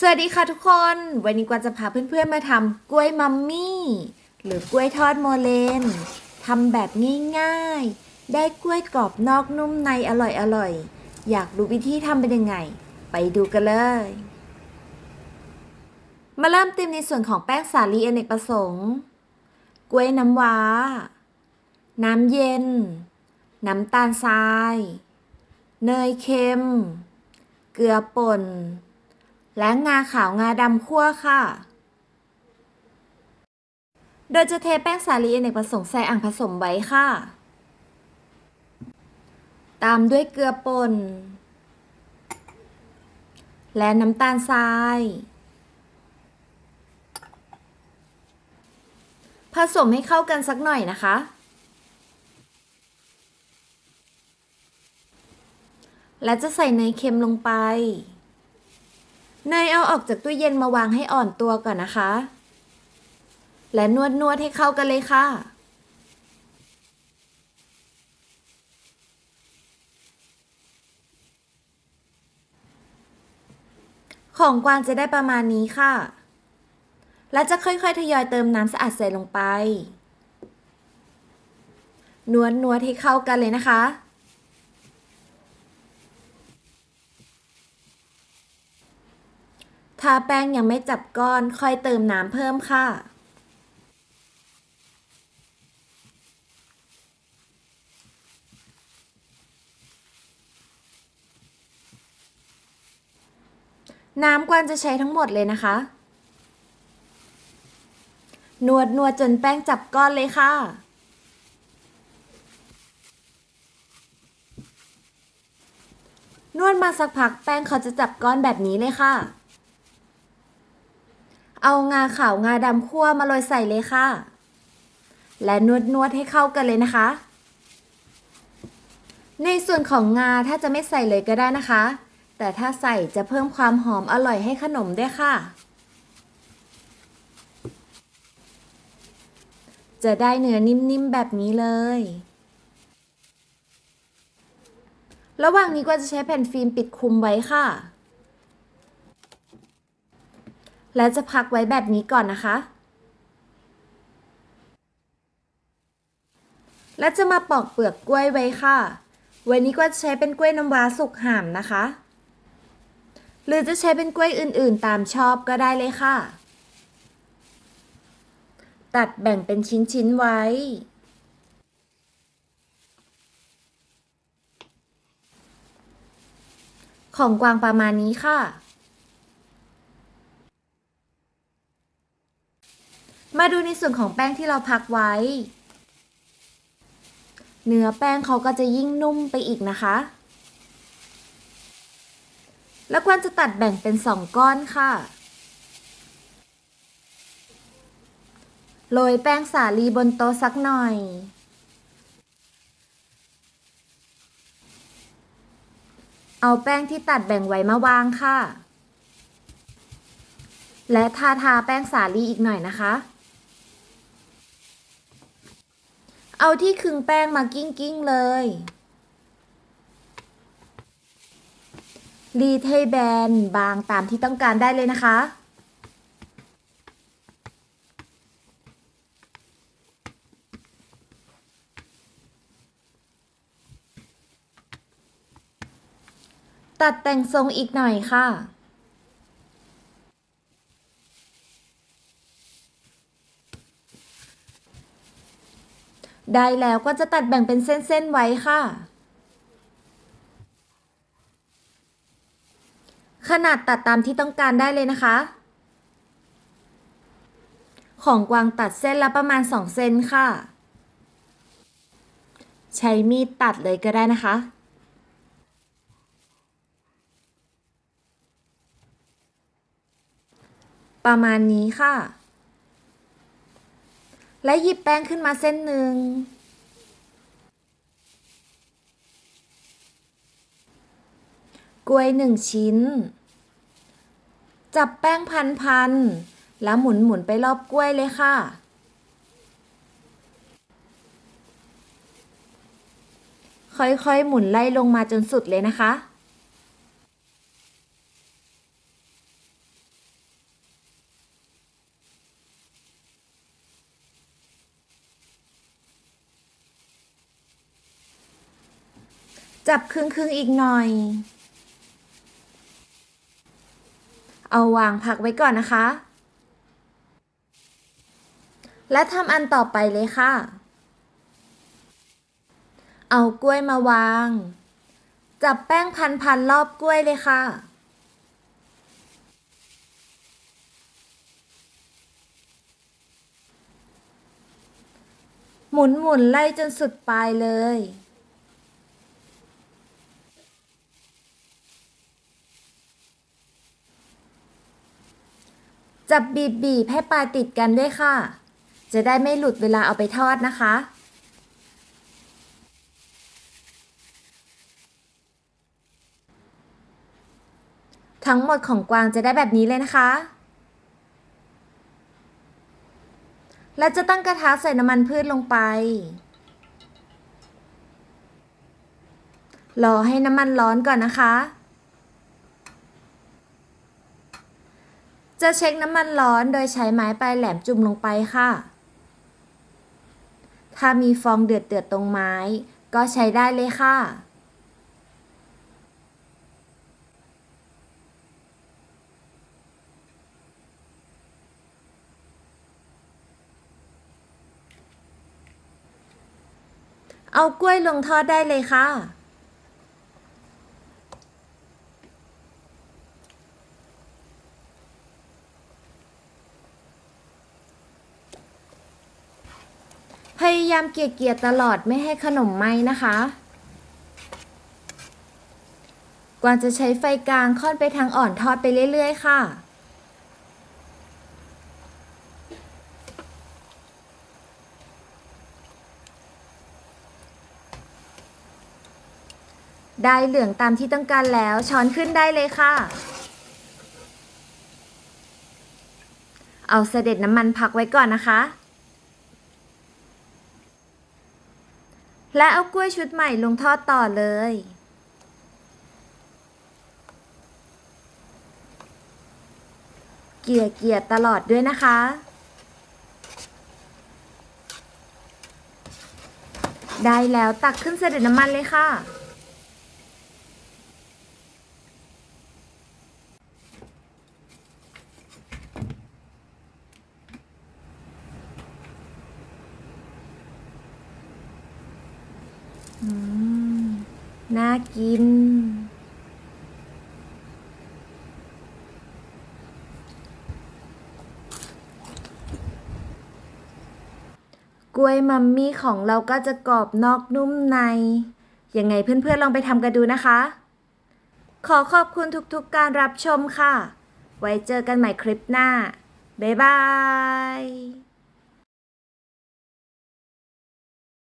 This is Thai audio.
สวัสดีค่ะทุกคน วันนี้กวางจะพาเพื่อนๆมาทำกล้วยมัมมี่ หรือกล้วยทอดโมเลนทำแบบง่ายๆ ได้กล้วยกรอบนอกนุ่มในอร่อยๆ อยากรู้วิธีทำเป็นยังไง ไปดูกันเลย มาเริ่มเตรียมในส่วนของแป้งสาลีอเนกประสงค์ กล้วยน้ำว้า น้ำเย็น น้ำตาลทราย เนยเค็ม เกลือป่น และงาขาวงาดำคั่วค่ะ โดยจะเทแป้งสาลีอเนกประสงค์ใส่อ่างผสมไว้ค่ะ ตามด้วยเกลือป่น และน้ำตาลทราย ผสมให้เข้ากันสักหน่อยนะคะและจะใส่เนยเค็มลงไป เนยเอาออกจากตู้เย็นมาวางให้อ่อนตัวก่อนนะคะ และนวดนวดให้เข้ากันเลยค่ะ ของกวางจะได้ประมาณนี้ค่ะ และจะค่อยๆ ทยอยเติมน้ำสะอาดใส่ลงไปนวดนวดให้เข้ากันเลยนะคะ ถ้าแป้งยังไม่จับก้อนค่อยเติมน้ำเพิ่มค่ะ น้ำกวางจะใช้ทั้งหมดเลยนะคะ นวดนวดจนแป้งจับก้อนเลยค่ะนวดมาสักพักแป้งเขาจะจับก้อนแบบนี้เลยค่ะ เอางาขาวงาดำคั่วมาโรยใส่เลยค่ะ และนวดนวดให้เข้ากันเลยนะคะ ในส่วนของงาถ้าจะไม่ใส่เลยก็ได้นะคะ แต่ถ้าใส่จะเพิ่มความหอมอร่อยให้ขนมด้วยค่ะ จะได้เนื้อนิ่มๆแบบนี้เลยระหว่างนี้ก็จะใช้แผ่นฟิล์มปิดคลุมไว้ค่ะ และจะพักไว้แบบนี้ก่อนนะคะ และจะมาปอกเปลือกกล้วยไว้ค่ะ วันนี้ก็ใช้เป็นกล้วยน้ำว้าสุกห่ามนะคะ หรือจะใช้เป็นกล้วยอื่นๆ ตามชอบก็ได้เลยค่ะ ตัดแบ่งเป็นชิ้นๆไว้ของกวางประมาณนี้ค่ะ มาดูในส่วนของแป้งที่เราพักไว้ เนื้อแป้งเขาก็จะยิ่งนุ่มไปอีกนะคะ แล้วกวางจะตัดแบ่งเป็นสองก้อนค่ะ โรยแป้งสาลีบนโต๊ะสักหน่อย เอาแป้งที่ตัดแบ่งไว้มาวางค่ะ และทาทาแป้งสาลีอีกหน่อยนะคะ เอาที่ครึ่งแป้งมากิ้งกิ้งๆเลยรีดให้แบนบางตามที่ต้องการได้เลยนะคะ ตัดแต่งทรงอีกหน่อยค่ะ ได้แล้วก็จะตัดแบ่งเป็นเส้นๆไว้ค่ะ ขนาดตัดตามที่ต้องการได้เลยนะคะ ของกวางตัดเส้นละประมาณ 2 เซนค่ะ ใช้มีดตัดเลยก็ได้นะคะประมาณนี้ค่ะ และหยิบแป้งขึ้นมาเส้นหนึ่ง กล้วยหนึ่งชิ้น จับแป้งพันพันๆแล้วหมุนหมุนๆไปรอบกล้วยเลยค่ะ ค่อยๆ หมุนไล่ลงมาจนสุดเลยนะคะ จับครึ่งครึ่งอีกหน่อย เอาวางพักไว้ก่อนนะคะ และทำอันต่อไปเลยค่ะ เอากล้วยมาวาง จับแป้งพันๆรอบกล้วยเลยค่ะหมุนหมุนไล่จนสุดปลายเลย จับบีบบีบให้ปลาติดกันด้วยค่ะ จะได้ไม่หลุดเวลาเอาไปทอดนะคะ ทั้งหมดของกวางจะได้แบบนี้เลยนะคะ และจะตั้งกระทะใส่น้ำมันพืชลงไป รอให้น้ำมันร้อนก่อนนะคะ จะเช็คน้ำมันร้อนโดยใช้ไม้ปลายแหลมจุ่มลงไปค่ะ ถ้ามีฟองเดือดเดือดตรงไม้ ก็ใช้ได้เลยค่ะ เอากล้วยลงทอดได้เลยค่ะ พยายามเกลี่ยๆตลอดไม่ให้ขนมไหม้นะคะ กวางจะใช้ไฟกลางค่อนไปทางอ่อนทอดไปเรื่อย ๆ ค่ะ ได้เหลืองตามที่ต้องการแล้วช้อนขึ้นได้เลยค่ะเอาเสด็จน้ำมันพักไว้ก่อนนะคะ และเอากล้วยชุดใหม่ลงทอดต่อเลย เกลี่ยเกียตลอดด้วยนะคะ ได้แล้วตักขึ้นเสด็จน้ำมันเลยค่ะ น่ากิน กล้วยมัมมี่ของเราก็จะกรอบนอกนุ่มใน ยังไงเพื่อนๆลองไปทำกันดูนะคะ ขอขอบคุณทุกๆการรับชมค่ะ ไว้เจอกันใหม่คลิปหน้า บ๊ายบาย